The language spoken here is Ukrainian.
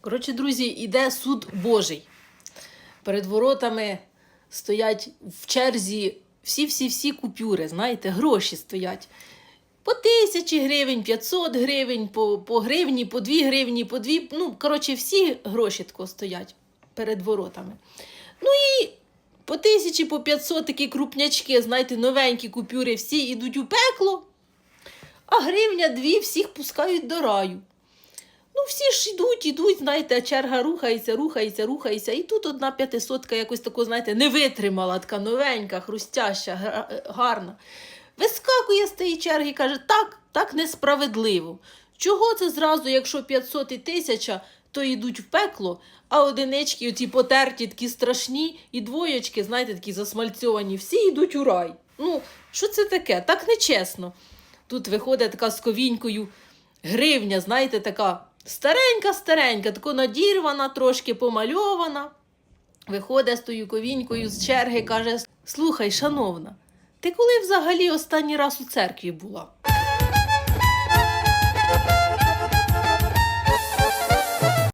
Коротше, друзі, іде суд Божий. Перед воротами стоять в черзі всі-всі-всі купюри, знаєте, гроші стоять. По тисячі гривень, 500 гривень, по, по гривні, по 2 гривні, по 2. Ну, коротше, всі гроші тако стоять перед воротами. Ну і по тисячі, по 500 такі крупнячки, знаєте, новенькі купюри, всі йдуть у пекло, а гривня дві всіх пускають до раю. Всі ж йдуть, йдуть, знаєте, черга рухається, рухається, рухається. І тут одна п'ятисотка якось тако, знаєте, не витримала, така новенька, хрустяща, гарна. Вискакує з тієї черги і каже, так, так несправедливо. Чого це зразу, якщо 500 і 1000, то йдуть в пекло, а одинички, оті потерті, такі страшні, і двоєчки, знаєте, такі засмальцьовані, всі йдуть у рай. Ну, що це таке? Так нечесно. Тут виходить така з ковінькою гривня, знаєте, така старенька-старенька, тако надірвана, трошки помальована. Виходить з тою ковінькою з черги, каже: Слухай, шановна, ти коли взагалі останній раз у церкві була?